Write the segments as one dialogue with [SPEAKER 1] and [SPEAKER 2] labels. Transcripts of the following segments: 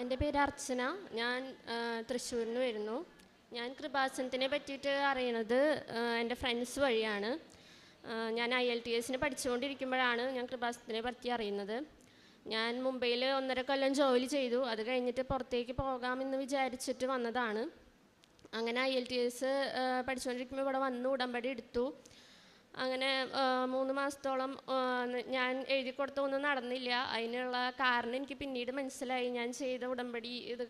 [SPEAKER 1] എന്റെ പേര് അർച്ചന. ഞാൻ തൃശ്ശൂരിൽ നിന്ന് വരുന്നു. ഞാൻ കൃപാസനത്തിനെ പറ്റിയിട്ട് അറിയണത് എന്റെ ഫ്രണ്ട്സ് വഴിയാണ്. ഞാൻ ഐ എൽ ടി എസിന് പഠിച്ചുകൊണ്ടിരിക്കുമ്പോഴാണ് ഞാൻ കൃപാസനത്തിനെ പറ്റി അറിയുന്നത്. ഞാൻ മുംബൈയിൽ ഒന്നര കൊല്ലം ജോലി ചെയ്തു. അത് കഴിഞ്ഞിട്ട് പുറത്തേക്ക് പോകാമെന്ന് വിചാരിച്ചിട്ട് വന്നതാണ്. അങ്ങനെ ഐ എൽ ടി എസ് പഠിച്ചുകൊണ്ടിരിക്കുമ്പോൾ ഇവിടെ വന്ന് ഉടമ്പടി എടുത്തു. അങ്ങനെ മൂന്ന് മാസത്തോളം ഞാൻ എഴുതി കൊടുത്ത ഒന്നും നടന്നില്ല. അതിനുള്ള കാരണം എനിക്ക് പിന്നീട് മനസ്സിലായി. ഞാൻ ചെയ്ത ഉടമ്പടി ഇത്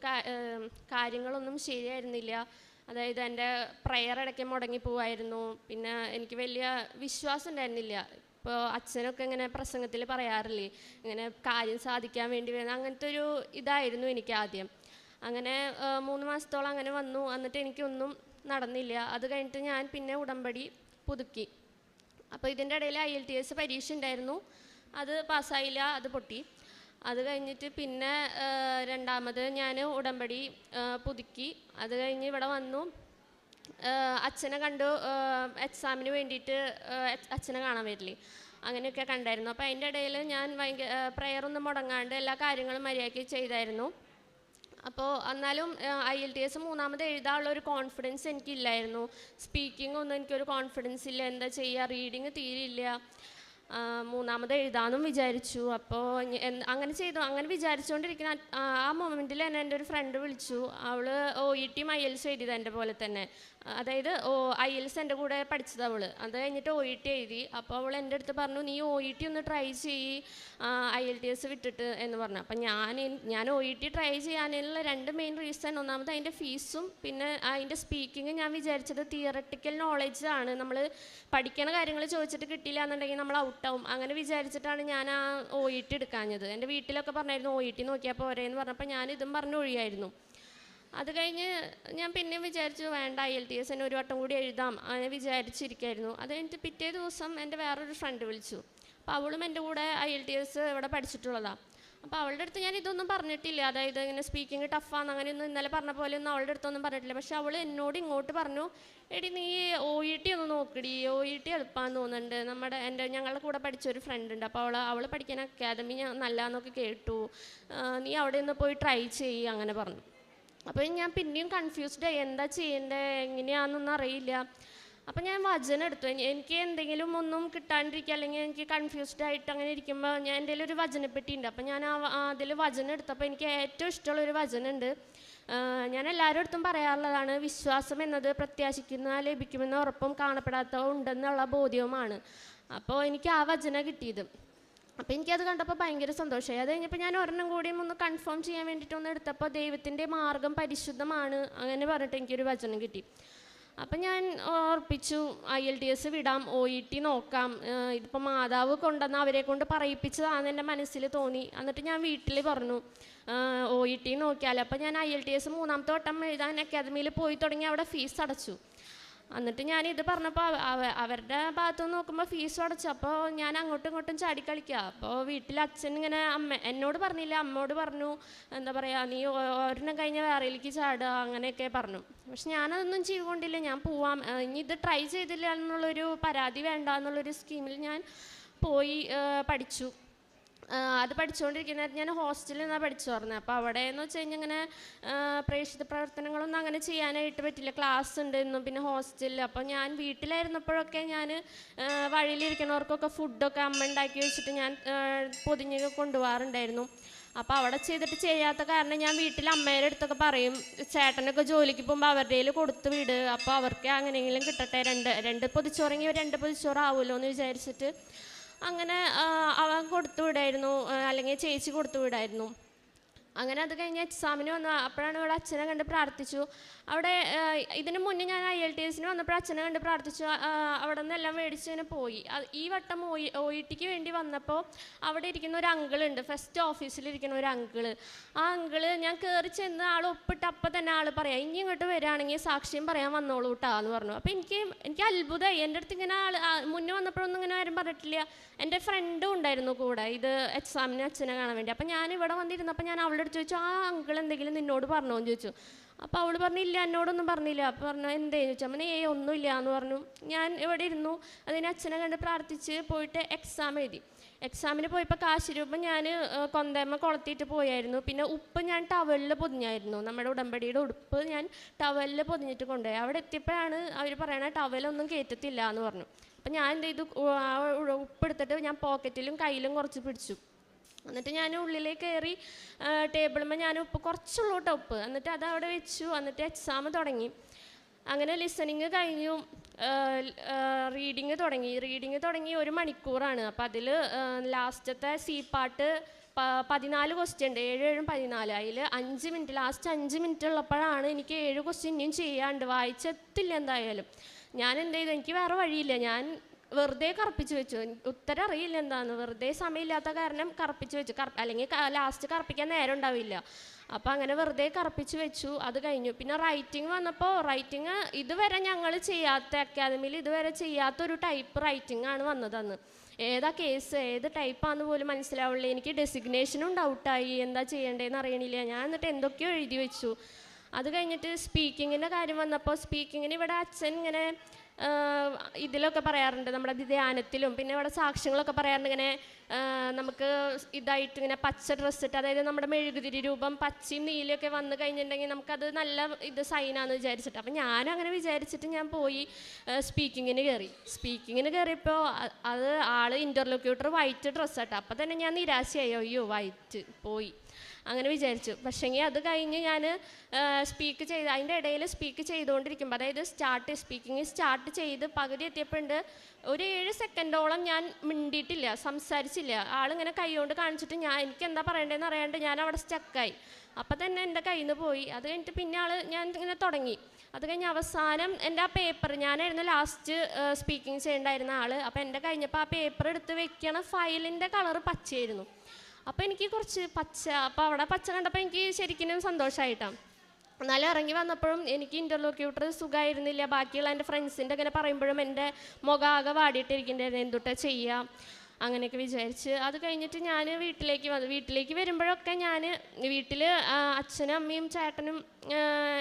[SPEAKER 1] കാര്യങ്ങളൊന്നും ശരിയായിരുന്നില്ല. അതായത് എന്റെ പ്രയർ ഇടയ്ക്ക് മുടങ്ങി പോവായിരുന്നു. പിന്നെ എനിക്ക് വലിയ വിശ്വാസം ഉണ്ടായിരുന്നില്ല. ഇപ്പോൾ അച്ഛനൊക്കെ ഇങ്ങനെ പ്രസംഗത്തിൽ പറയാറില്ലേ ഇങ്ങനെ കാര്യം സാധിക്കാൻ വേണ്ടി വരുന്ന അങ്ങനത്തെ ഒരു ഇതായിരുന്നു എനിക്ക് ആദ്യം. അങ്ങനെ മൂന്ന് മാസത്തോളം അങ്ങനെ വന്നു. എന്നിട്ട് എനിക്കൊന്നും നടന്നില്ല. അത് കഴിഞ്ഞിട്ട് ഞാൻ പിന്നെ ഉടമ്പടി പുതുക്കി. അപ്പോൾ ഇതിന്റെ ഇടയിൽ ഐ എൽ ടി എസ് പരീക്ഷ ഉണ്ടായിരുന്നു. അത് പാസ്സായില്ല അത് പൊട്ടി. അത് കഴിഞ്ഞിട്ട് പിന്നെ രണ്ടാമത് ഞാൻ ഉടമ്പടി പുതുക്കി. അത് കഴിഞ്ഞ് ഇവിടെ വന്നു. അച്ഛനെ കണ്ടു. എക്സാമിന് വേണ്ടിയിട്ട് അച്ഛനെ കാണാൻ വരില്ലേ. അങ്ങനെയൊക്കെ കണ്ടായിരുന്നു. അപ്പോൾ അതിന്റെ ഇടയിൽ ഞാൻ ഭയങ്കര പ്രയറൊന്നും മുടങ്ങാണ്ട് എല്ലാ കാര്യങ്ങളും മര്യാദയ്ക്ക് ചെയ്തായിരുന്നു. അപ്പോൾ എന്നാലും ഐ എൽ ടി എസ് മൂന്നാമത് എഴുതാനുള്ള ഒരു കോൺഫിഡൻസ് എനിക്കില്ലായിരുന്നു. സ്പീക്കിംഗ് ഒന്നും എനിക്കൊരു കോൺഫിഡൻസ് ഇല്ല. എന്താ ചെയ്യുക റീഡിങ് തീരില്ല മൂന്നാമത് എഴുതാമെന്നും വിചാരിച്ചു. അപ്പോൾ അങ്ങനെ ചെയ്തു. അങ്ങനെ വിചാരിച്ചുകൊണ്ടിരിക്കുന്ന ആ മൊമെന്റിൽ തന്നെ എന്റെ ഒരു ഫ്രണ്ട് വിളിച്ചു. അവൾ ഒ ഇ ടിയും ഐ എൽസ് എഴുതിയത് എന്റെ പോലെ തന്നെ. അതായത് ഓ ഐ എൽസ് എന്റെ കൂടെ പഠിച്ചത് അവൾ അത് കഴിഞ്ഞിട്ട് ഒ ഇ ടി എഴുതി. അപ്പോൾ അവൾ എന്റെ അടുത്ത് പറഞ്ഞു നീ ഒ ഇ ടി ഒന്ന് ട്രൈ ചെയ്യ്. ഐ എൽ ടി എസ് വിട്ടിട്ട് എന്ന് പറഞ്ഞു. അപ്പം ഞാൻ ഞാൻ ഒ ഇ ടി ട്രൈ ചെയ്യാനുള്ള രണ്ട് മെയിൻ റീസൺ ഒന്നാമത് അതിന്റെ ഫീസും പിന്നെ അതിന്റെ സ്പീക്കിങ് ഞാൻ വിചാരിച്ചത് തിയറട്ടിക്കൽ ആണ്. നമ്മൾ പഠിക്കണ കാര്യങ്ങൾ ചോദിച്ചിട്ട് കിട്ടിയില്ല എന്നുണ്ടെങ്കിൽ നമ്മൾ ഔട്ടാവും അങ്ങനെ വിചാരിച്ചിട്ടാണ് ഞാൻ ആ ഒ ഇ ടി എടുക്കാഞ്ഞത്. എന്റെ വീട്ടിലൊക്കെ പറഞ്ഞായിരുന്നു ഒ ഇ ടി നോക്കിയാൽ പോരെ എന്ന് പറഞ്ഞപ്പോൾ ഞാൻ ഇതും പറഞ്ഞു ഒഴിയായിരുന്നു. അത് കഴിഞ്ഞ് ഞാൻ പിന്നെ വിചാരിച്ചു വേണ്ട ഐ എൽ ടി എസ് ഒരു വട്ടം കൂടി എഴുതാം. അങ്ങനെ വിചാരിച്ചിരിക്കായിരുന്നു. അത് കഴിഞ്ഞിട്ട് പിറ്റേ ദിവസം എന്റെ വേറൊരു ഫ്രണ്ട് വിളിച്ചു. അപ്പോൾ അവളും എന്റെ കൂടെ ഐ എൽ ടി എസ് ഇവിടെ പഠിച്ചിട്ടുള്ളതാണ് അപ്പോൾ അവളുടെ അടുത്ത് ഞാൻ ഇതൊന്നും പറഞ്ഞിട്ടില്ല. അതായത് ഇങ്ങനെ സ്പീക്കിംഗ് ടഫാന്ന് അങ്ങനെയൊന്നും ഇന്നലെ പറഞ്ഞ പോലെ ഒന്നും അവളുടെ അടുത്തൊന്നും പറഞ്ഞിട്ടില്ല. പക്ഷെ അവൾ എന്നോട് ഇങ്ങോട്ട് പറഞ്ഞു എടി നീ ഒ ഇ ടി ഒന്ന് നോക്കടി. ഒ ഇ ടി എളുപ്പമാന്ന് തോന്നുന്നുണ്ട്. നമ്മുടെ എന്റെ ഞങ്ങളുടെ കൂടെ പഠിച്ച ഒരു ഫ്രണ്ട് ഉണ്ട്. അപ്പോൾ അവൾ അവൾ പഠിക്കുന്ന അക്കാദമി ഞാൻ നല്ലതെന്നൊക്കെ കേട്ടു. നീ അവിടെ നിന്ന് പോയി ട്രൈ ചെയ്യ് അങ്ങനെ പറഞ്ഞു. അപ്പോൾ ഞാൻ പിന്നെയും കൺഫ്യൂസ്ഡായി എന്താ ചെയ്യേണ്ടത് എങ്ങനെയാണെന്നൊന്നും അറിയില്ല. അപ്പോൾ ഞാൻ വചനം എടുത്തു. എനി- എനിക്ക് എന്തെങ്കിലും ഒന്നും കിട്ടാണ്ടിരിക്കുക അല്ലെങ്കിൽ എനിക്ക് കൺഫ്യൂസ്ഡ് ആയിട്ട് അങ്ങനെ ഇരിക്കുമ്പോൾ ഞാൻ എന്റെ ഒരു വചനപ്പെട്ടി ഉണ്ട് അപ്പോൾ ഞാൻ ആ അതിൽ വചനം എടുത്തപ്പോൾ എനിക്ക് ഏറ്റവും ഇഷ്ടമുള്ള ഒരു വചനമുണ്ട്. ഞാൻ എല്ലാവരും അടുത്തും പറയാറുള്ളതാണ് വിശ്വാസം എന്നത് പ്രത്യാശിക്കുന്ന ലഭിക്കുമെന്ന ഉറപ്പും കാണപ്പെടാത്ത ഉണ്ടെന്നുള്ള ബോധ്യവുമാണ്. അപ്പോൾ എനിക്ക് ആ വചന കിട്ടിയത്. അപ്പോൾ എനിക്കത് കണ്ടപ്പോൾ ഭയങ്കര സന്തോഷമായി. അത് കഴിഞ്ഞപ്പോൾ ഞാൻ ഒരെണ്ണം കൂടിയും ഒന്ന് കൺഫേം ചെയ്യാൻ വേണ്ടിയിട്ട് ഒന്ന് എടുത്തപ്പോൾ ദൈവത്തിന്റെ മാർഗം പരിശുദ്ധമാണ് അങ്ങനെ പറഞ്ഞിട്ട് എനിക്കൊരു വചനം കിട്ടി. അപ്പം ഞാൻ ഓർപ്പിച്ചു ഐ എൽ ടി എസ് വിടാം ഒ ഇ ടി നോക്കാം. ഇതിപ്പോൾ മാതാവ് കൊണ്ടുവന്ന് അവരെ കൊണ്ട് പറയിപ്പിച്ചതാണെന്ന് എന്റെ മനസ്സിൽ തോന്നി. എന്നിട്ട് ഞാൻ വീട്ടിൽ പറഞ്ഞു ഒ ഇ ടി നോക്കിയാൽ അപ്പം ഞാൻ ഐ എൽ ടി എസ് മൂന്നാമത്തെ വട്ടം എഴുതാൻ അക്കാദമിയിൽ പോയി തുടങ്ങി അവിടെ ഫീസ് അടച്ചു. എന്നിട്ട് ഞാൻ ഇത് പറഞ്ഞപ്പോൾ അവ- അവ- അവരുടെ ഭാഗത്തു നിന്ന് നോക്കുമ്പോൾ ഫീസ് അടച്ചു. അപ്പോൾ ഞാൻ അങ്ങോട്ടും ഇങ്ങോട്ടും ചാടി കളിക്കുക അപ്പോൾ വീട്ടിൽ അച്ഛൻ ഇങ്ങനെ അമ്മ എന്നോട് പറഞ്ഞില്ല. അമ്മയോട് പറഞ്ഞു എന്താ പറയുക നീ ഒരെണ്ണം കഴിഞ്ഞ വേറെയിലേക്ക് ചാടുക അങ്ങനെയൊക്കെ പറഞ്ഞു. പക്ഷെ ഞാനതൊന്നും ചെയ്തുകൊണ്ടില്ല ഞാൻ പോവാം. ഇനി ഇത് ട്രൈ ചെയ്തില്ല എന്നുള്ളൊരു പരാതി വേണ്ട എന്നുള്ളൊരു സ്കീമിൽ ഞാൻ പോയി പഠിച്ചു. അത് പഠിച്ചുകൊണ്ടിരിക്കുന്ന ഞാൻ ഹോസ്റ്റലിൽ നിന്നാണ് പഠിച്ചു പറഞ്ഞത് അപ്പോൾ അവിടെ എന്ന് വെച്ച് കഴിഞ്ഞാൽ ഇങ്ങനെ പ്രേക്ഷിത പ്രവർത്തനങ്ങളൊന്നും അങ്ങനെ ചെയ്യാനായിട്ട് പറ്റില്ല. ക്ലാസ് ഉണ്ടായിരുന്നു പിന്നെ ഹോസ്റ്റലിൽ. അപ്പോൾ ഞാൻ വീട്ടിലായിരുന്നപ്പോഴൊക്കെ ഞാൻ വഴിയിലിരിക്കുന്നവർക്കൊക്കെ ഫുഡൊക്കെ അമ്മ ഉണ്ടാക്കി വെച്ചിട്ട് ഞാൻ പൊതിഞ്ഞ് കൊണ്ടുപോകാറുണ്ടായിരുന്നു അപ്പോൾ അവിടെ ചെയ്തിട്ട് ചെയ്യാത്ത കാരണം ഞാൻ വീട്ടിൽ അമ്മയുടെ അടുത്തൊക്കെ പറയും ചേട്ടനൊക്കെ ജോലിക്ക് പോകുമ്പോൾ അവരുടെ കയ്യിൽ കൊടുത്ത് വിട്. അപ്പോൾ അവർക്ക് അങ്ങനെയെങ്കിലും കിട്ടട്ടെ. രണ്ട് രണ്ട് പൊതിച്ചോറെങ്കിൽ രണ്ട് പൊതിച്ചോറാവുമല്ലോ എന്ന് വിചാരിച്ചിട്ട് അങ്ങനെ അവൻ കൊടുത്തു വിടായിരുന്നു അല്ലെങ്കിൽ ചേച്ചി കൊടുത്തു വിടായിരുന്നു. അങ്ങനെ അത് കഴിഞ്ഞ് എക്സാമിന് വന്നു. അപ്പോഴാണ് ഇവിടെ അച്ഛനെ കണ്ട് പ്രാർത്ഥിച്ചു. അവിടെ ഇതിന് മുന്നേ ഞാൻ ഐ എൽ ടി എസിന് വന്നപ്പോൾ അച്ഛനെ കണ്ട് പ്രാർത്ഥിച്ചു. അവിടെ നിന്ന് എല്ലാം മേടിച്ച് ഇങ്ങനെ പോയി ഈ വട്ടം ഒ ഇ ടിക്ക് വേണ്ടി വന്നപ്പോൾ അവിടെ ഇരിക്കുന്ന ഒരു അങ്കിളുണ്ട്. ഫസ്റ്റ് ഓഫീസിലിരിക്കുന്ന ഒരു അങ്കിൾ ആ അങ്കിൾ ഞാൻ കയറി ചെന്ന് ആൾ ഒപ്പിട്ട് അപ്പം തന്നെ ആൾ പറയാം. ഇനി ഇങ്ങോട്ട് വരികയാണെങ്കിൽ സാക്ഷ്യം പറയാൻ വന്നോളൂ കേട്ടോ എന്ന് പറഞ്ഞു. അപ്പോൾ എനിക്ക് എനിക്ക് അത്ഭുതമായി എന്റെ അടുത്ത് ഇങ്ങനെ ആൾ മുന്നേ വന്നപ്പോഴൊന്നും ഇങ്ങനെ ആരും പറഞ്ഞിട്ടില്ല. എന്റെ ഫ്രണ്ടും ഉണ്ടായിരുന്നു കൂടെ. ഇത് എക്സാമിന് അച്ഛനെ കാണാൻ വേണ്ടി. അപ്പം ഞാൻ ഇവിടെ വന്നിരുന്നപ്പോൾ ഞാൻ അവളുടെ അടുത്ത് ചോദിച്ചു ആ അങ്കിൾ എന്തെങ്കിലും നിന്നോട് പറഞ്ഞോ? എന്ന് ചോദിച്ചു. അപ്പോൾ അവൾ പറഞ്ഞില്ല എന്നോടൊന്നും പറഞ്ഞില്ല. അപ്പോൾ പറഞ്ഞു എന്തേ? ചോദിച്ചു. അമ്മ ഏ ഒന്നുമില്ല എന്ന് പറഞ്ഞു. ഞാൻ ഇവിടെ ഇരുന്നു. അതിന് അച്ഛനെ കണ്ട് പ്രാർത്ഥിച്ച് പോയിട്ട് എക്സാം എഴുതി. എക്സാമിന് പോയപ്പോൾ കാശ് രൂപ ഞാൻ കൊന്തേമ്മ കൊളത്തിയിട്ട് പോയായിരുന്നു. പിന്നെ ഉപ്പ് ഞാൻ ടവലിൽ പൊതിഞ്ഞായിരുന്നു. നമ്മുടെ ഉടമ്പടിയുടെ ഉടുപ്പ് ഞാൻ ടവലിൽ പൊതിഞ്ഞിട്ട് കൊണ്ടുപോയി. അവിടെ എത്തിയപ്പോഴാണ് അവർ പറയണ ടവലൊന്നും കയറ്റത്തില്ല എന്ന് പറഞ്ഞു. അപ്പം ഞാൻ എന്ത് ചെയ്തു ആ ഉപ്പെടുത്തിട്ട് ഞാൻ പോക്കറ്റിലും കയ്യിലും കുറച്ച് പിടിച്ചു. എന്നിട്ട് ഞാൻ ഉള്ളിലേക്ക് കയറി ടേബിളുമ്പോൾ ഞാൻ ഉപ്പ് കുറച്ചുള്ളൂട്ടോ ഉപ്പ്. എന്നിട്ട് അത് അവിടെ വെച്ചു. എന്നിട്ട് എക്സാം തുടങ്ങി. അങ്ങനെ ലിസണിങ് കഴിഞ്ഞു. റീഡിങ് തുടങ്ങി. റീഡിങ് തുടങ്ങി ഒരു മണിക്കൂറാണ്. അപ്പം അതിൽ ലാസ്റ്റത്തെ സി പാട്ട് പതിനാല് ക്വസ്റ്റ്യൻ ഉണ്ട്. ഏഴ് ഏഴും പതിനാല്. അതിൽ അഞ്ച് മിനിറ്റ് ലാസ്റ്റ് അഞ്ച് മിനിറ്റ് ഉള്ളപ്പോഴാണ് എനിക്ക് ഏഴ് ക്വസ്റ്റ്യൻ ഇനിയും ചെയ്യാണ്ട്. വായിച്ചെത്തില്ല എന്തായാലും. ഞാൻ എന്ത് ചെയ്തു? എനിക്ക് വേറെ വഴിയില്ല. ഞാൻ വെറുതെ കറപ്പിച്ച് വെച്ചു. ഉത്തരം അറിയില്ല എന്താന്ന്. വെറുതെ സമയമില്ലാത്ത കാരണം കറപ്പിച്ച് വെച്ചു. അല്ലെങ്കിൽ ലാസ്റ്റ് കറപ്പിക്കാൻ നേരം ഉണ്ടാവില്ല. അപ്പോൾ അങ്ങനെ വെറുതെ കറപ്പിച്ച് വെച്ചു. അത് കഴിഞ്ഞു. പിന്നെ റൈറ്റിംഗ് വന്നപ്പോൾ റൈറ്റിംഗ് ഇതുവരെ ഞങ്ങൾ ചെയ്യാത്ത അക്കാദമിയിൽ ഇതുവരെ ചെയ്യാത്ത ഒരു ടൈപ്പ് റൈറ്റിംഗ് ആണ് വന്നതെന്ന് ഏതാ കേസ് ഏത് ടൈപ്പാന്ന് പോലും മനസ്സിലാവുള്ളൂ. എനിക്ക് ഡെസിഗ്നേഷനും ഡൗട്ടായി എന്താ ചെയ്യേണ്ടതെന്ന് അറിയണില്ല. ഞാൻ എന്നിട്ട് എന്തൊക്കെയോ എഴുതി വെച്ചു. അത് കഴിഞ്ഞിട്ട് സ്പീക്കിങ്ങിന്റെ കാര്യം വന്നപ്പോൾ സ്പീക്കിങ്ങിന് ഇവിടെ അച്ഛൻ ഇങ്ങനെ ഇതിലൊക്കെ പറയാറുണ്ട് നമ്മുടെ ധ്യാനത്തിലും. പിന്നെ ഇവിടെ സാക്ഷ്യങ്ങളൊക്കെ പറയാറുണ്ട്. ഇങ്ങനെ നമുക്ക് ഇതായിട്ട് ഇങ്ങനെ പച്ച ഡ്രസ്സിട്ട് അതായത് നമ്മുടെ മെഴുകുതിരി രൂപം പച്ചയും നീലയൊക്കെ വന്നു കഴിഞ്ഞിട്ടുണ്ടെങ്കിൽ നമുക്കത് നല്ല ഇത് സൈനാന്ന് വിചാരിച്ചിട്ട്. അപ്പം ഞാനും അങ്ങനെ വിചാരിച്ചിട്ട് ഞാൻ പോയി സ്പീക്കിങ്ങിന് കയറി. സ്പീക്കിങ്ങിന് കയറിയപ്പോൾ അത് ആൾ ഇന്റർലോക്യൂട്ടർ വൈറ്റ് ഡ്രസ്സാട്ടോ അപ്പം തന്നെ ഞാൻ നിരാശയായി. അയ്യോ വൈറ്റ് പോയി. അങ്ങനെ വിചാരിച്ചു. പക്ഷേങ്കിൽ അത് കഴിഞ്ഞ് ഞാൻ സ്പീക്ക് ചെയ്ത് അതിന്റെ ഇടയിൽ സ്പീക്ക് ചെയ്തുകൊണ്ടിരിക്കുമ്പോൾ അതായത് സ്റ്റാർട്ട് സ്പീക്കിംഗ് സ്റ്റാർട്ട് ചെയ്ത് പകുതി എത്തിയപ്പോഴുണ്ട് ഒരു ഏഴ് സെക്കൻഡോളം ഞാൻ മിണ്ടിയിട്ടില്ല സംസാരിച്ചില്ല. ആളിങ്ങനെ കൈകൊണ്ട് കാണിച്ചിട്ട് ഞാൻ എനിക്ക് എന്താ പറയണ്ടതെന്ന് അറിയാണ്ട് ഞാൻ അവിടെ സ്റ്റക്കായി അപ്പം തന്നെ എന്റെ കയ്യിൽ നിന്ന് പോയി. അത് കഴിഞ്ഞിട്ട് പിന്നെ ആൾ ഞാൻ ഇങ്ങനെ തുടങ്ങി. അത് കഴിഞ്ഞ് അവസാനം എന്റെ ആ പേപ്പർ ഞാനായിരുന്നു ലാസ്റ്റ് സ്പീക്കിംഗ് ചെയ്യേണ്ടായിരുന്ന ആൾ അപ്പോൾ എന്റെ കഴിഞ്ഞപ്പോൾ ആ പേപ്പർ എടുത്ത് വെക്കണ ഫയലിന്റെ കളർ പച്ചയായിരുന്നു. അപ്പോൾ എനിക്ക് കുറച്ച് പച്ച അപ്പോൾ അവിടെ പച്ച കണ്ടപ്പോൾ എനിക്ക് ശരിക്കും സന്തോഷമായിട്ടാണ് എന്നാലും ഇറങ്ങി വന്നപ്പോഴും എനിക്ക് ഇന്റർലോക്യൂട്ടർ സുഖമായിരുന്നില്ല ബാക്കിയുള്ള എന്റെ ഫ്രണ്ട്സിന്റെ അങ്ങനെ പറയുമ്പോഴും എന്റെ മുഖം ആകെ വാടിയിട്ടിരിക്കുന്നുണ്ടായിരുന്നു. എന്തുട്ടാ ചെയ്യാം? അങ്ങനെയൊക്കെ വിചാരിച്ച് അത് കഴിഞ്ഞിട്ട് ഞാൻ വീട്ടിലേക്ക് വന്നു. വീട്ടിലേക്ക് വരുമ്പോഴൊക്കെ ഞാൻ വീട്ടിൽ അച്ഛനും അമ്മയും ചേട്ടനും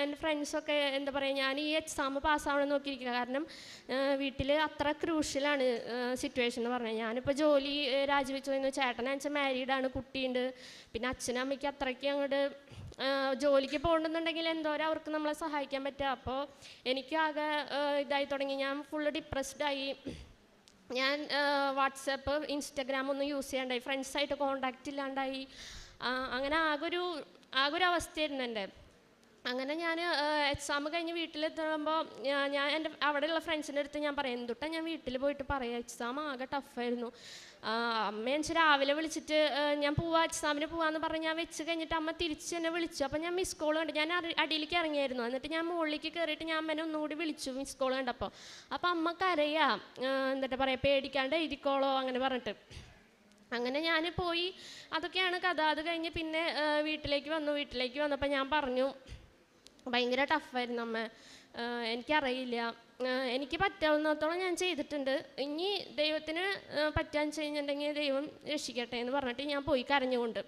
[SPEAKER 1] എന്റെ ഫ്രണ്ട്സൊക്കെ എന്താ പറയുക ഞാൻ ഈ എക്സാം പാസ്സാവണം നോക്കിയിരിക്കുക കാരണം വീട്ടിൽ അത്ര ക്രൂഷ്യലാണ് സിറ്റുവേഷൻ എന്ന് പറഞ്ഞാൽ ഞാനിപ്പോൾ ജോലി രാജിവെച്ചു എന്ന് ചേട്ടനെ അച്ഛൻ മാരീഡാണ് കുട്ടിയുണ്ട്. പിന്നെ അച്ഛനും അമ്മയ്ക്ക് അത്രയ്ക്ക് അങ്ങോട്ട് ജോലിക്ക് പോകണമെന്നുണ്ടെങ്കിൽ എന്തോരം അവർക്ക് നമ്മളെ സഹായിക്കാൻ പറ്റുക. അപ്പോൾ എനിക്കാകെ ഇതായി തുടങ്ങി. ഞാൻ ഫുള്ള് ഡിപ്രസ്ഡായി ഞാൻ വാട്സപ്പ് ഇൻസ്റ്റഗ്രാം ഒന്നും യൂസ് ചെയ്യാണ്ടായി. ഫ്രണ്ട്സായിട്ട് കോണ്ടാക്റ്റ് ഇല്ലാണ്ടായി. അങ്ങനെ ആകൊരു ആകൊരു അവസ്ഥയായിരുന്നു എന്റെ. അങ്ങനെ ഞാൻ എക്സാം കഴിഞ്ഞ് വീട്ടിലെത്തുമ്പോൾ ഞാൻ എന്റെ അവിടെയുള്ള ഫ്രണ്ട്സിന്റെ അടുത്ത് ഞാൻ പറയും എന്തുട്ടാ ഞാൻ വീട്ടിൽ പോയിട്ട് പറയാം എക്സാം ആകെ ടഫായിരുന്നു അമ്മ എനിക്ക് രാവിലെ വിളിച്ചിട്ട് ഞാൻ പോവാ എക്സാമിന് പോവാന്ന് പറഞ്ഞ് ഞാൻ വെച്ച് കഴിഞ്ഞിട്ട് അമ്മ തിരിച്ച് എന്നെ വിളിച്ചു. അപ്പം ഞാൻ മിസ് കോൾ കണ്ടു ഞാൻ അടിയിലേക്ക് ഇറങ്ങിയായിരുന്നു. എന്നിട്ട് ഞാൻ മുകളിലേക്ക് കയറിയിട്ട് ഞാൻ അമ്മനെ ഒന്നുകൂടി വിളിച്ചു മിസ് കോൾ കണ്ടപ്പോൾ അപ്പം അമ്മ കരയാ എന്നിട്ട് പറയാം പേടിക്കാണ്ട് എഴുതിക്കോളോ അങ്ങനെ പറഞ്ഞിട്ട്. അങ്ങനെ ഞാൻ പോയി. അതൊക്കെയാണ് കഥ. അത് കഴിഞ്ഞ് പിന്നെ വീട്ടിലേക്ക് വന്നു വീട്ടിലേക്ക് വന്നപ്പോൾ ഞാൻ പറഞ്ഞു ഭയങ്കര ടഫായിരുന്നു അമ്മ. എനിക്കറിയില്ല. എനിക്ക് പറ്റാവുന്നിടത്തോളം ഞാൻ ചെയ്തിട്ടുണ്ട്. ഇനി ദൈവത്തിന് പറ്റാന്ന് കഴിഞ്ഞിട്ടുണ്ടെങ്കിൽ ദൈവം രക്ഷിക്കട്ടെ എന്ന് പറഞ്ഞിട്ട് ഞാൻ പോയി കരഞ്ഞുകൊണ്ട്.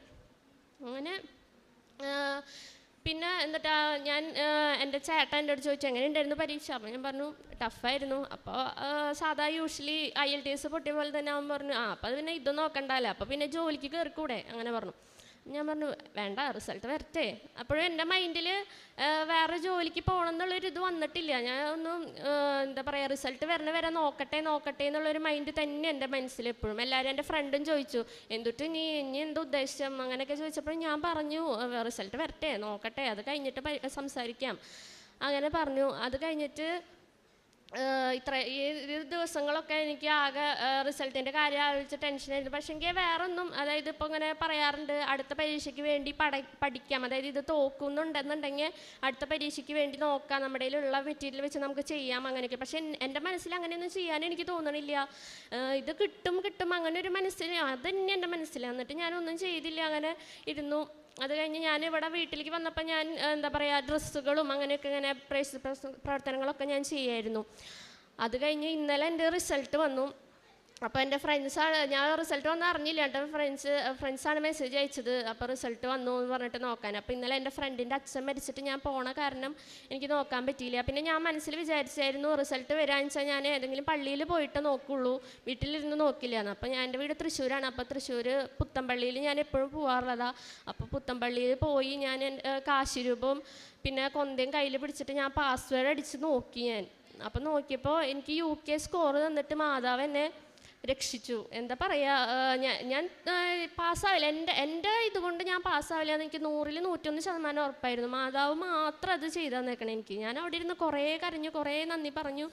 [SPEAKER 1] അങ്ങനെ പിന്നെ എന്നിട്ടാ ഞാൻ എന്റെ ചേട്ടൻ എന്റെ അടുത്ത് ചോദിച്ചു എങ്ങനെ ഉണ്ടായിരുന്നു പരീക്ഷ? അപ്പോൾ ഞാൻ പറഞ്ഞു ടഫായിരുന്നു അപ്പോൾ സാധാ usually I L T S പൊട്ടിയ പോലെ തന്നെ അവൻ പറഞ്ഞു ആ അപ്പോൾ പിന്നെ ഇതൊന്നും നോക്കണ്ടല്ലോ? അപ്പോൾ പിന്നെ ജോലിക്ക് കയറിക്കൂടെ അങ്ങനെ പറഞ്ഞു. ഞാൻ പറഞ്ഞു വേണ്ട റിസൾട്ട് വരട്ടെ. അപ്പോഴും എന്റെ മൈൻഡിൽ ജോലിക്ക് പോകണം എന്നുള്ളൊരു ഇത് വന്നിട്ടില്ല. ഞാൻ ഒന്നും എന്താ പറയുക റിസൾട്ട് വരണ വരെ നോക്കട്ടെ നോക്കട്ടെ എന്നുള്ളൊരു മൈൻഡ് തന്നെ എന്റെ മനസ്സിൽ എപ്പോഴും. എല്ലാവരും എന്റെ ഫ്രണ്ടും ചോദിച്ചു എന്തുട്ട് നീ ഇനി എന്താ ഉദ്ദേശം? അങ്ങനെയൊക്കെ ചോദിച്ചപ്പോൾ ഞാൻ പറഞ്ഞു റിസൾട്ട് വരട്ടെ നോക്കട്ടെ അത് കഴിഞ്ഞിട്ട് സംസാരിക്കാം. അങ്ങനെ പറഞ്ഞു. അത് കഴിഞ്ഞിട്ട് ഇത്ര ഈ ദിവസങ്ങളൊക്കെ എനിക്ക് ആകെ റിസൾട്ടിന്റെ കാര്യം ആലോചിച്ച് ടെൻഷനായിരുന്നു പക്ഷേ എനിക്ക് വേറെ ഒന്നും അതായത് ഇപ്പോൾ ഇങ്ങനെ പറയാറുണ്ട് അടുത്ത പരീക്ഷയ്ക്ക് വേണ്ടി പഠ പഠിക്കാം. അതായത് ഇത് തോക്കുന്നുണ്ടെന്നുണ്ടെങ്കിൽ അടുത്ത പരീക്ഷയ്ക്ക് വേണ്ടി നോക്കാം. നമ്മുടെ ഉള്ള മെറ്റീരിയൽ വെച്ച് നമുക്ക് ചെയ്യാം അങ്ങനെയൊക്കെ. പക്ഷേ എൻ- എന്റെ മനസ്സിൽ അങ്ങനെയൊന്നും ചെയ്യാൻ എനിക്ക് തോന്നണില്ല. ഇത് കിട്ടും കിട്ടും. അങ്ങനെ ഒരു മനസ്സിൽ അത് തന്നെ എന്റെ മനസ്സിൽ. എന്നിട്ട് ഞാനൊന്നും ചെയ്തില്ല. അങ്ങനെ ഇരുന്നു. അത് കഴിഞ്ഞ് ഞാൻ ഇവിടെ വീട്ടിലേക്ക് വന്നപ്പോൾ ഞാൻ എന്താ പറയുക ഡ്രസ്സുകളും അങ്ങനെയൊക്കെ ഇങ്ങനെ പ്രേസ് പ്രവർത്തനങ്ങളൊക്കെ ഞാൻ ചെയ്യായിരുന്നു. അത് കഴിഞ്ഞ് ഇന്നലെ എന്റെ റിസൾട്ട് വന്നു. അപ്പോൾ എന്റെ ഫ്രണ്ട്സാണ് ഞാൻ റിസൾട്ട് വന്ന് അറിഞ്ഞില്ല എന്റെ ഫ്രണ്ട്സ് ഫ്രണ്ട്സാണ് മെസ്സേജ് അയച്ചത്. അപ്പോൾ റിസൾട്ട് വന്നു എന്ന് പറഞ്ഞിട്ട് നോക്കാൻ. അപ്പോൾ ഇന്നലെ എന്റെ ഫ്രണ്ടിന്റെ അച്ഛൻ മരിച്ചിട്ട് ഞാൻ പോണ കാരണം എനിക്ക് നോക്കാൻ പറ്റിയില്ല. പിന്നെ ഞാൻ മനസ്സിൽ വിചാരിച്ചായിരുന്നു റിസൾട്ട് വരാന്ന് വെച്ചാൽ ഞാൻ ഏതെങ്കിലും പള്ളിയിൽ പോയിട്ട് നോക്കുള്ളൂ. വീട്ടിലിരുന്ന് നോക്കില്ല എന്ന്. അപ്പോൾ ഞാൻ എന്റെ വീട് തൃശ്ശൂരാണ്. അപ്പോൾ തൃശ്ശൂർ പുത്തമ്പള്ളിയിൽ ഞാൻ എപ്പോഴും പോകാറുള്ളതാണ് അപ്പോൾ പുത്തമ്പള്ളിയിൽ പോയി ഞാൻ കാശിരൂപം പിന്നെ കൊന്തയും കയ്യിൽ പിടിച്ചിട്ട് ഞാൻ പാസ്വേഡ് അടിച്ച് നോക്കി ഞാൻ. അപ്പോൾ നോക്കിയപ്പോൾ എനിക്ക് യു കെ സ്കോർ തന്നിട്ട് മാതാവ് എന്നെ രക്ഷിച്ചു. എന്താ പറയുക ഞാൻ ഞാൻ പാസ്സാവില്ല. എന്റെ എന്റെ ഇതുകൊണ്ട് ഞാൻ പാസ്സാവില്ല എന്ന് എനിക്ക് നൂറിൽ നൂറ്റൊന്ന് ശതമാനം ഉറപ്പായിരുന്നു. മാതാവ് മാത്രം അത് ചെയ്തു തന്നേക്കണം എനിക്ക്. ഞാൻ അവിടെ ഇരുന്ന് കുറേ കരഞ്ഞു കുറേ നന്ദി പറഞ്ഞു.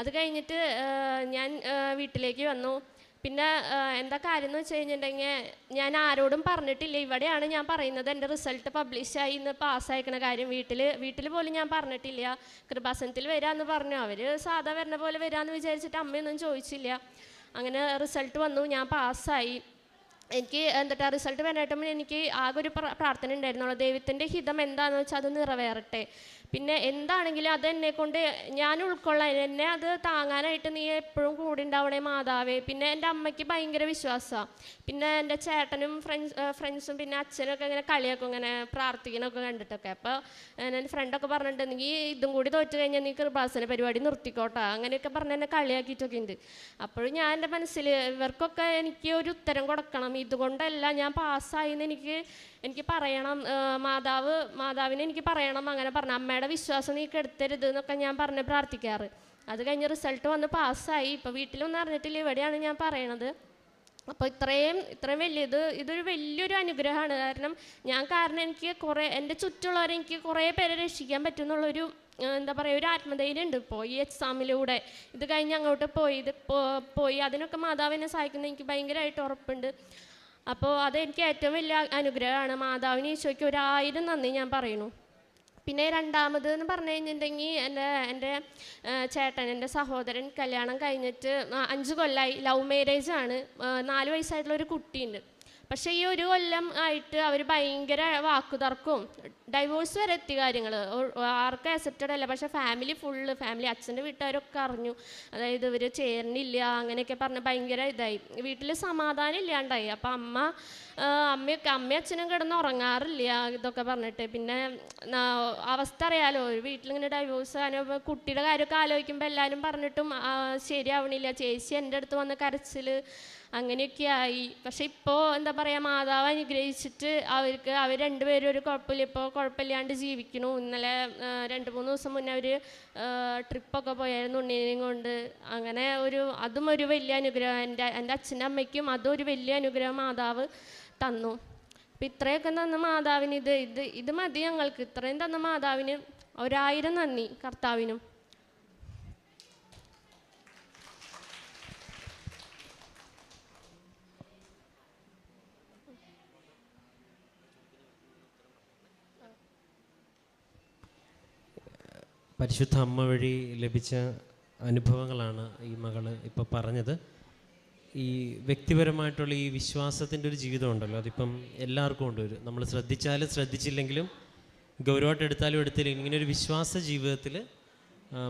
[SPEAKER 1] അത് കഴിഞ്ഞിട്ട് ഞാൻ വീട്ടിലേക്ക് വന്നു. പിന്നെ എന്താ കാര്യം എന്ന് വെച്ച് കഴിഞ്ഞിട്ടുണ്ടെങ്കിൽ ഞാൻ ആരോടും പറഞ്ഞിട്ടില്ല. ഇവിടെയാണ് ഞാൻ പറയുന്നത്. എന്റെ റിസൾട്ട് പബ്ലിഷായി ഇന്ന് പാസ്സായിക്കണ കാര്യം. വീട്ടിൽ വീട്ടിൽ പോലും ഞാൻ പറഞ്ഞിട്ടില്ല. കൃപാസനത്തിൽ വരാമെന്ന് പറഞ്ഞു. അവർ സാധാ വരുന്ന പോലെ വരാമെന്ന് വിചാരിച്ചിട്ട് അമ്മയൊന്നും ചോദിച്ചില്ല. അങ്ങനെ റിസൾട്ട് വന്നു. ഞാൻ പാസ്സായി. എനിക്ക് എന്നിട്ട് റിസൾട്ട് വരാനായിട്ട് എനിക്ക് ആകെ ഒരു പ്രാർത്ഥന ഉണ്ടായിരുന്നുള്ളൂ. ദൈവത്തിന്റെ ഹിതം എന്താണെന്ന് വെച്ചാൽ അത് നിറവേറട്ടെ. പിന്നെ എന്താണെങ്കിലും അത് എന്നെ കൊണ്ട് ഞാൻ ഉൾക്കൊള്ളാൻ എന്നെ അത് താങ്ങാനായിട്ട് നീ എപ്പോഴും കൂടെ ഉണ്ടാവണേ മാതാവേ. പിന്നെ എന്റെ അമ്മയ്ക്ക് ഭയങ്കര വിശ്വാസമാണ് പിന്നെ എന്റെ ചേട്ടനും ഫ്രണ്ട്സ് ഫ്രണ്ട്സും പിന്നെ അച്ഛനൊക്കെ ഇങ്ങനെ കളിയൊക്കെ ഇങ്ങനെ പ്രാർത്ഥിക്കണമൊക്കെ കണ്ടിട്ടൊക്കെ. അപ്പോൾ എന്റെ ഫ്രണ്ടൊക്കെ പറഞ്ഞിട്ടുണ്ട് നീ ഇതും കൂടി തോറ്റു കഴിഞ്ഞാൽ നീ കൃപാസന പരിപാടി നിർത്തിക്കോട്ടെ. അങ്ങനെയൊക്കെ പറഞ്ഞ് എന്നെ കളിയാക്കിയിട്ടൊക്കെ ഉണ്ട് അപ്പോഴും ഞാൻ എന്റെ മനസ്സിൽ ഇവർക്കൊക്കെ എനിക്ക് ഒരു ഉത്തരം കൊടുക്കണം. ഇതുകൊണ്ടല്ല ഞാൻ പാസ്സായി എന്ന് എനിക്ക് എനിക്ക് പറയണം മാതാവ് മാതാവിനെ എനിക്ക് പറയണം അങ്ങനെ പറഞ്ഞു. അമ്മയുടെ വിശ്വാസം നീ കെടുത്തരുത് എന്നൊക്കെ ഞാൻ പറഞ്ഞ് പ്രാർത്ഥിക്കാറ്. അത് കഴിഞ്ഞ് റിസൾട്ട് വന്ന് പാസ്സായി ഇപ്പോൾ വീട്ടിലൊന്നും അറിഞ്ഞിട്ടില്ല. ഇവിടെയാണ് ഞാൻ പറയണത്. അപ്പോൾ ഇത്രയും ഇത്രയും വലിയ ഇത് ഇതൊരു വലിയൊരു അനുഗ്രഹമാണ്. കാരണം ഞാൻ കാരണം എനിക്ക് കുറേ എന്റെ ചുറ്റുള്ളവരെ എനിക്ക് കുറേ പേരെ രക്ഷിക്കാൻ പറ്റുന്നുള്ളൊരു എന്താ പറയുക ഒരു ആത്മധൈര്യം ഉണ്ട് ഇപ്പോൾ ഈ എക്സാമിലൂടെ ഇത് കഴിഞ്ഞ് അങ്ങോട്ട് പോയി ഇത് പോയി. അതിനൊക്കെ മാതാവിനെ സഹായിക്കുന്ന എനിക്ക് ഭയങ്കരമായിട്ട് ഉറപ്പുണ്ട്. അപ്പോൾ അതെനിക്ക് ഏറ്റവും വലിയ അനുഗ്രഹമാണ്. മാതാവിന് ഈശോയ്ക്ക് ഒരായിരം നന്ദി ഞാൻ പറയുന്നു. പിന്നെ രണ്ടാമത് എന്ന് പറഞ്ഞു കഴിഞ്ഞിട്ടുണ്ടെങ്കിൽ എന്റെ എന്റെ ചേട്ടൻ എന്റെ സഹോദരൻ കല്യാണം കഴിഞ്ഞിട്ട് അഞ്ച് കൊല്ലമായി ലവ് മാരേജ് ആണ്. നാല് വയസ്സായിട്ടുള്ള ഒരു കുട്ടിയുണ്ട്. പക്ഷേ ഈ ഒരു കൊല്ലം ആയിട്ട് അവർ ഭയങ്കര വാക്കുതർക്കും ഡൈവോഴ്സ് വരെ എത്തി കാര്യങ്ങൾ ആർക്കും അക്സെപ്റ്റഡ് അല്ല. പക്ഷേ ഫാമിലി ഫുള്ള് ഫാമിലി അച്ഛന്റെ വീട്ടുകാരൊക്കെ അറിഞ്ഞു. അതായത് ഇവർ ചേർന്നില്ല അങ്ങനെയൊക്കെ പറഞ്ഞ് ഭയങ്കര ഇതായി. വീട്ടിൽ സമാധാനം ഇല്ലാണ്ടായി. അപ്പം അമ്മ അമ്മയൊക്കെ അമ്മയും അച്ഛനും കിടന്ന് ഉറങ്ങാറില്ല ഇതൊക്കെ പറഞ്ഞിട്ട്. പിന്നെ അവസ്ഥ അറിയാലോ ഒരു വീട്ടിലിങ്ങനെ ഡൈവോഴ്സ് അനുഭവം കുട്ടിയുടെ കാര്യമൊക്കെ ആലോചിക്കുമ്പോൾ എല്ലാവരും പറഞ്ഞിട്ടും ശരിയാവണില്ല. ചേച്ചി എന്റെ അടുത്ത് വന്ന് കരച്ചിൽ അങ്ങനെയൊക്കെ ആയി. പക്ഷെ ഇപ്പോൾ എന്താ പറയുക മാതാവ് അനുഗ്രഹിച്ചിട്ട് അവർക്ക് അവർ രണ്ടുപേരും ഒരു കുഴപ്പമില്ല. ഇപ്പോൾ കുഴപ്പമില്ലാണ്ട് ജീവിക്കണു ഇന്നലെ രണ്ട് മൂന്ന് ദിവസം മുന്നേ അവർ ട്രിപ്പൊക്കെ പോയായിരുന്നു ഉണ്ണീനെയും കൊണ്ട്. അങ്ങനെ ഒരു അതും ഒരു വലിയ അനുഗ്രഹം. എന്റെ എന്റെ അച്ഛന്റെ അമ്മയ്ക്കും അതും ഒരു വലിയ അനുഗ്രഹം മാതാവ് തന്നു. അപ്പം ഇത്രയൊക്കെ തന്ന മാതാവിന് ഇത് ഇത് ഇത് മതി ഞങ്ങൾക്ക്. ഇത്രയും തന്ന മാതാവിന് ഒരായിരം നന്ദി കർത്താവിനും.
[SPEAKER 2] പരിശുദ്ധ അമ്മ വഴി ലഭിച്ച അനുഭവങ്ങളാണ് ഈ മകൾ ഇപ്പോൾ പറഞ്ഞത്. ഈ വ്യക്തിപരമായിട്ടുള്ള ഈ വിശ്വാസത്തിന്റെ ഒരു ജീവിതം ഉണ്ടല്ലോ. അതിപ്പം എല്ലാവർക്കും ഉണ്ട്. ഒരു നമ്മൾ ശ്രദ്ധിച്ചാലും ശ്രദ്ധിച്ചില്ലെങ്കിലും ഗൗരവമായിട്ട് എടുത്താലും എടുത്തില്ലെങ്കിലും ഇങ്ങനെ ഒരു വിശ്വാസ ജീവിതത്തിൽ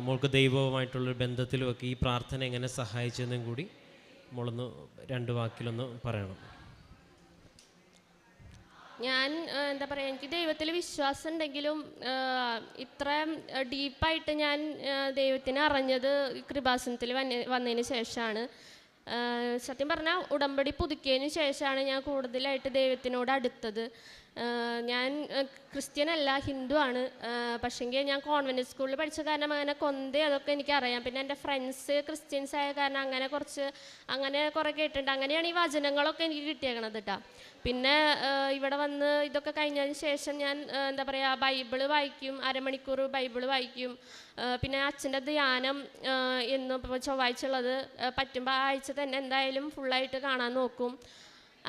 [SPEAKER 2] മോൾക്ക് ദൈവവുമായിട്ടുള്ളൊരു ബന്ധത്തിലും ഒക്കെ ഈ പ്രാർത്ഥന എങ്ങനെ സഹായിച്ചെന്നും കൂടി മോളൊന്ന് രണ്ട് വാക്കിലൊന്ന് പറയണം.
[SPEAKER 1] ഞാൻ എന്താ പറയുക എനിക്ക് ദൈവത്തിൽ വിശ്വാസം ഉണ്ടെങ്കിലും ഇത്ര ഡീപ്പായിട്ട് ഞാൻ ദൈവത്തിന് അറിഞ്ഞത് കൃപാസനത്തിൽ വന്നതിന് ശേഷമാണ്. സത്യം പറഞ്ഞാൽ ഉടമ്പടി പുതുക്കിയതിനു ശേഷമാണ് ഞാൻ കൂടുതലായിട്ട് ദൈവത്തിനോട് അടുത്തത്. ഞാൻ ക്രിസ്ത്യനല്ല ഹിന്ദു ആണ്. പക്ഷേങ്കിൽ ഞാൻ കോൺവെന്റ് സ്കൂളിൽ പഠിച്ച കാരണം അങ്ങനെ കൊന്ത അതൊക്കെ എനിക്കറിയാം. പിന്നെ എന്റെ ഫ്രണ്ട്സ് ക്രിസ്ത്യൻസ് ആയ കാരണം അങ്ങനെ കുറച്ച് അങ്ങനെ കുറേ കേട്ടിട്ടുണ്ട്. അങ്ങനെയാണ് ഈ വചനങ്ങളൊക്കെ എനിക്ക് കിട്ടിയേക്കണത് കേട്ടോ പിന്നെ ഇവിടെ വന്ന് ഇതൊക്കെ കഴിഞ്ഞതിന് ശേഷം ഞാൻ എന്താ പറയുക ബൈബിൾ വായിക്കും അരമണിക്കൂർ ബൈബിൾ വായിക്കും. പിന്നെ അച്ഛന്റെ ധ്യാനം എന്നും ഇപ്പോൾ ചൊവ്വാഴ്ച ഉള്ളത് പറ്റുമ്പോൾ ആഴ്ച തന്നെ എന്തായാലും ഫുള്ളായിട്ട് കാണാൻ നോക്കും.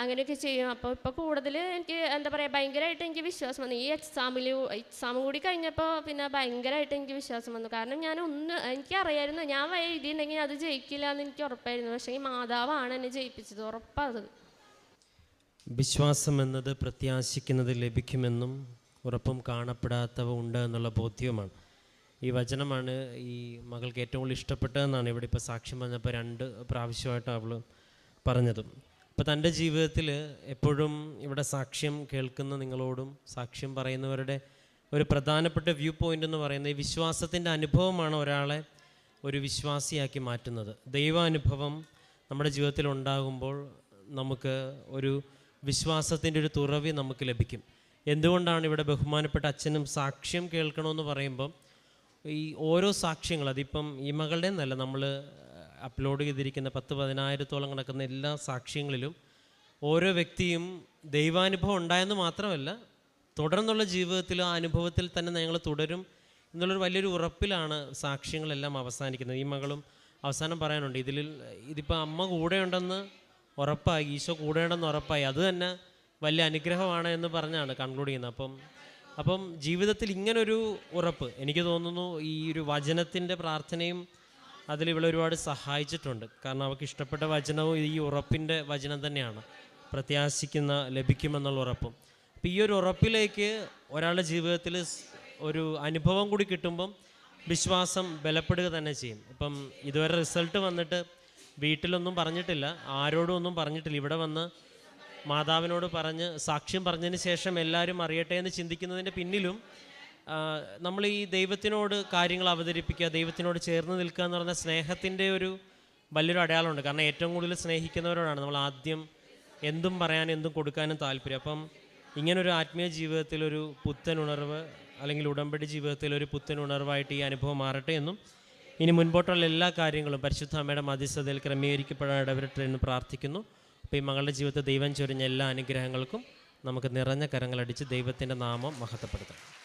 [SPEAKER 1] അങ്ങനെയൊക്കെ ചെയ്യും അപ്പോൾ ഇപ്പോൾ കൂടുതൽ എനിക്ക് എന്താ പറയുക ഭയങ്കരമായിട്ട് എനിക്ക് വിശ്വാസം വന്നു. ഈ എക്സാമിൽ എക്സാം കൂടി കഴിഞ്ഞപ്പോൾ പിന്നെ ഭയങ്കരമായിട്ട് എനിക്ക് വിശ്വാസം വന്നു. കാരണം ഞാൻ ഒന്ന് എനിക്കറിയായിരുന്നു ഞാൻ എഴുതിയിട്ടുണ്ടെങ്കിൽ അത് ജയിക്കില്ല എന്ന് എനിക്ക് ഉറപ്പായിരുന്നു. പക്ഷേ ഈ മാതാവാണ് എന്നെ ജയിപ്പിച്ചത്. ഉറപ്പത്
[SPEAKER 2] വിശ്വാസം എന്നത് പ്രത്യാശിക്കുന്നത് ലഭിക്കുമെന്നും ഉറപ്പും കാണപ്പെടാത്തവ ഉണ്ട് എന്നുള്ള ബോധ്യവുമാണ്. ഈ വചനമാണ് ഈ മകൾക്ക് ഏറ്റവും കൂടുതൽ ഇഷ്ടപ്പെട്ടതെന്നാണ് ഇവിടെ ഇപ്പോൾ സാക്ഷ്യം പറഞ്ഞപ്പോൾ രണ്ട് പ്രാവശ്യമായിട്ട് അവൾ പറഞ്ഞതും. അപ്പോൾ തന്റെ ജീവിതത്തിൽ എപ്പോഴും ഇവിടെ സാക്ഷ്യം കേൾക്കുന്ന നിങ്ങളോടും സാക്ഷ്യം പറയുന്നവരുടെ ഒരു പ്രധാനപ്പെട്ട വ്യൂ പോയിന്റ് എന്ന് പറയുന്നത് ഈ വിശ്വാസത്തിന്റെ അനുഭവമാണ് ഒരാളെ ഒരു വിശ്വാസിയാക്കി മാറ്റുന്നത്. ദൈവാനുഭവം നമ്മുടെ ജീവിതത്തിൽ ഉണ്ടാകുമ്പോൾ നമുക്ക് ഒരു വിശ്വാസത്തിന്റെ ഒരു തുറവി നമുക്ക് ലഭിക്കും. എന്തുകൊണ്ടാണ് ഇവിടെ ബഹുമാനപ്പെട്ട അച്ഛനും സാക്ഷ്യം കേൾക്കണമെന്ന് പറയുമ്പം ഈ ഓരോ സാക്ഷ്യങ്ങൾ അതിപ്പം ഈ മകളുടെ നല്ല നമ്മൾ അപ്ലോഡ് ചെയ്തിരിക്കുന്ന പത്ത് പതിനായിരത്തോളം കിടക്കുന്ന എല്ലാ സാക്ഷ്യങ്ങളിലും ഓരോ വ്യക്തിയും ദൈവാനുഭവം ഉണ്ടായെന്ന് മാത്രമല്ല തുടർന്നുള്ള ജീവിതത്തിൽ ആ അനുഭവത്തിൽ തന്നെ ഞങ്ങൾ തുടരും എന്നുള്ളൊരു വലിയൊരു ഉറപ്പിലാണ് സാക്ഷ്യങ്ങളെല്ലാം അവസാനിക്കുന്നത്. ഈ മകളും അവസാനം പറയാനുണ്ട് ഇതിൽ ഇതിപ്പോൾ അമ്മ കൂടെയുണ്ടെന്ന് ഉറപ്പായി ഈശോ കൂടെയുണ്ടെന്ന് ഉറപ്പായി. അത് തന്നെ വലിയ അനുഗ്രഹമാണ് എന്ന് പറഞ്ഞാണ് കൺക്ലൂഡ് ചെയ്യുന്നത്. അപ്പം അപ്പം ജീവിതത്തിൽ ഇങ്ങനൊരു ഉറപ്പ് എനിക്ക് തോന്നുന്നു ഈ ഒരു വചനത്തിന്റെ പ്രാർത്ഥനയും അതിൽ ഇവിടെ ഒരുപാട് സഹായിച്ചിട്ടുണ്ട്. കാരണം അവർക്ക് ഇഷ്ടപ്പെട്ട വചനവും ഈ ഉറപ്പിന്റെ വചനം തന്നെയാണ്. പ്രത്യാശിക്കുന്ന ലഭിക്കുമെന്നുള്ള ഉറപ്പും. അപ്പം ഈ ഒരു ഉറപ്പിലേക്ക് ഒരാളുടെ ജീവിതത്തിൽ ഒരു അനുഭവം കൂടി കിട്ടുമ്പം വിശ്വാസം ബലപ്പെടുക തന്നെ ചെയ്യും. ഇപ്പം ഇതുവരെ റിസൾട്ട് വന്നിട്ട് വീട്ടിലൊന്നും പറഞ്ഞിട്ടില്ല. ആരോടും ഒന്നും പറഞ്ഞിട്ടില്ല. ഇവിടെ വന്ന് മാതാവിനോട് പറഞ്ഞ് സാക്ഷ്യം പറഞ്ഞതിന് ശേഷം എല്ലാവരും അറിയട്ടെ എന്ന് ചിന്തിക്കുന്നതിന്റെ പിന്നിലും നമ്മൾ ഈ ദൈവത്തിനോട് കാര്യങ്ങൾ അവതരിപ്പിക്കുക ദൈവത്തിനോട് ചേർന്ന് നിൽക്കുക എന്ന് പറഞ്ഞ സ്നേഹത്തിന്റെ ഒരു വലിയൊരു അടയാളമുണ്ട്. കാരണം ഏറ്റവും കൂടുതൽ സ്നേഹിക്കുന്നവരോടാണ് നമ്മൾ ആദ്യം എന്തും പറയാനും എന്തും കൊടുക്കാനും താല്പര്യം. അപ്പം ഇങ്ങനൊരു ആത്മീയ ജീവിതത്തിലൊരു പുത്തൻ ഉണർവ് അല്ലെങ്കിൽ ഉടമ്പടി ജീവിതത്തിൽ ഒരു പുത്തൻ ഉണർവായിട്ട് ഈ അനുഭവം മാറട്ടെ എന്നും ഇനി മുൻപോട്ടുള്ള എല്ലാ കാര്യങ്ങളും പരിശുദ്ധ അമ്മയുടെ മധ്യസ്ഥതയിൽ ക്രമീകരിക്കപ്പെടാൻ ഇടവരട്ടെ എന്ന് പ്രാർത്ഥിക്കുന്നു. അപ്പോൾ ഈ മകളുടെ ജീവിതത്തിൽ ദൈവം ചൊരിഞ്ഞ എല്ലാ അനുഗ്രഹങ്ങൾക്കും നമുക്ക് നിറഞ്ഞ കരങ്ങളടിച്ച് ദൈവത്തിന്റെ നാമം മഹത്വപ്പെടുത്താം.